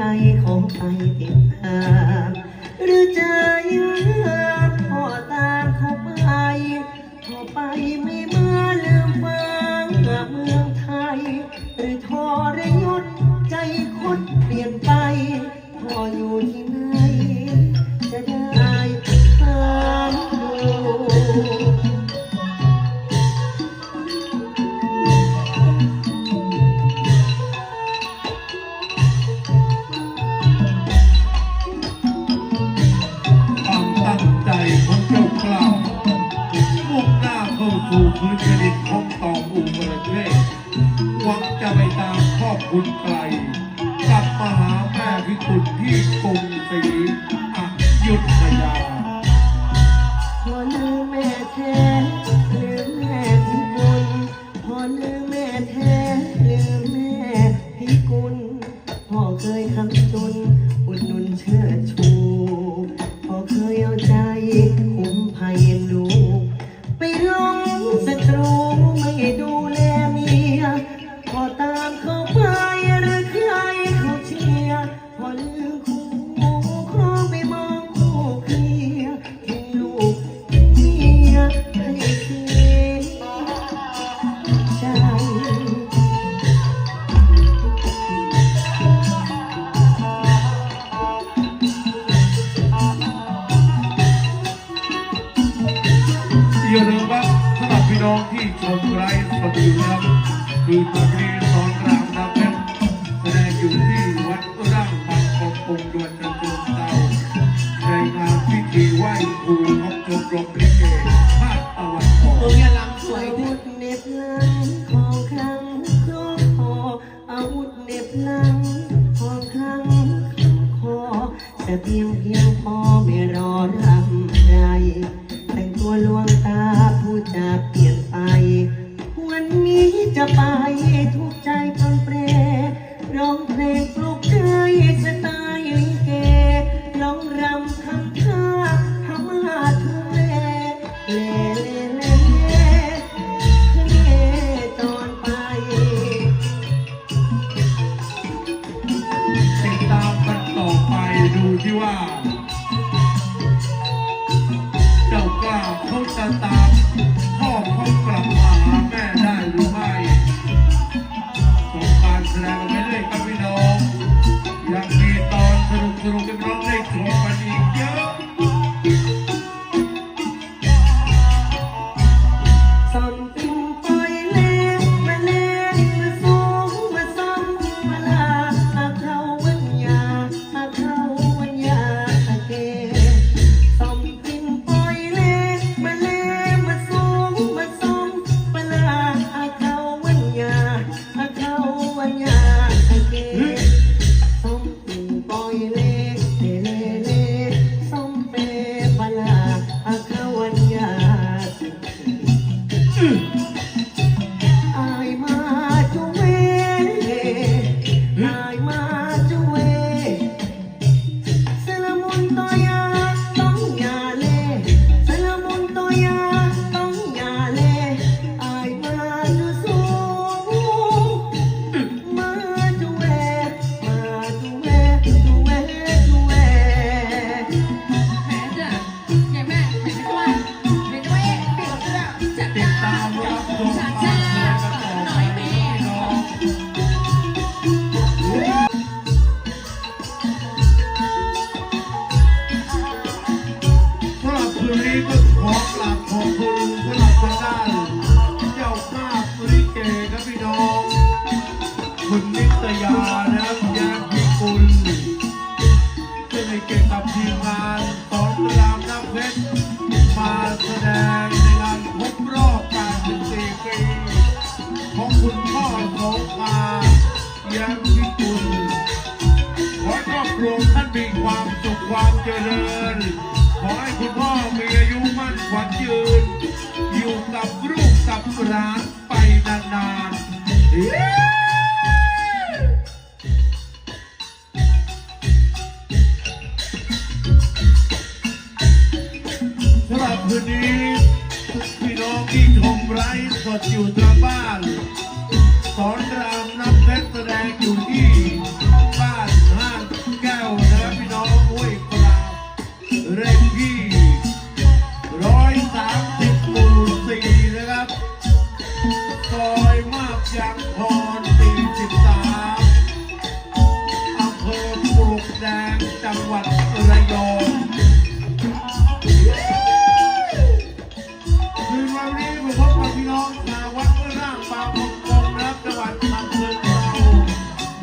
ใจของไปติดตามหรือใจพ่อตามเขาไปพอไปไม่มาลืมฟังเมืองไทย หรือทรยศใจคนเปลี่ยนไปพออยู่ที่ไหน พื้นแผ่นดินของตองอูประเทศหวังจะไปตามครอบคุณไกลกลับมาหาแม่พิกุลที่กรุงศรีอยุธยาพอลืมแม่แท้ลืมแม่พิกุลพอลืมแม่แท้ลืมแม่พิกุลพ่อเคยคำจนอุดหนุนเชื่อช พอครั้งคำขอแต่เพียง You all. คุณนิตยานะครับ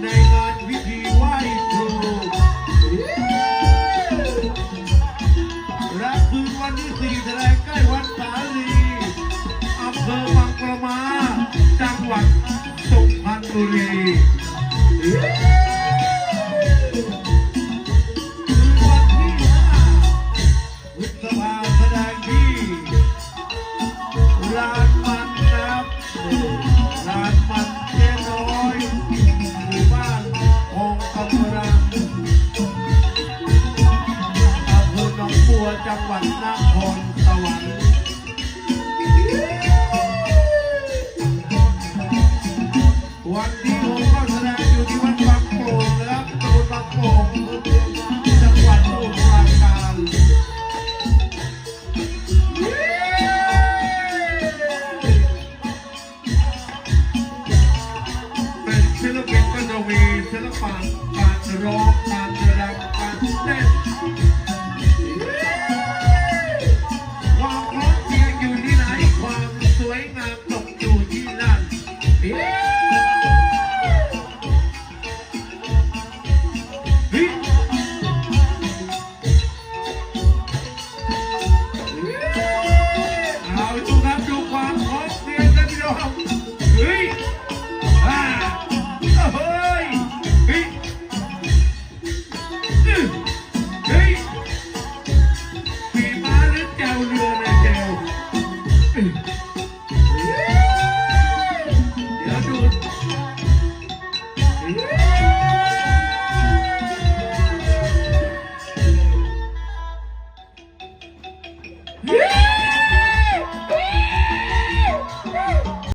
ในงานวิธีไหว้ครูรับคืนวันที่สี่ใกล้วัดสาลีอำเภอบางประมา จังหวัดสุพรรณบุรี วันที่ผมก็แสอยู่ที่วัดบางโป่งนะครัตำบลบางงจัหวัดสมุทรปรการเป็นศิลปินก็จะมีศิลปะการร้องการแสดงการเต้นความร้อมเพรียงอยู่ที่ไหนความสวยงามตกอยู่ที่นั่น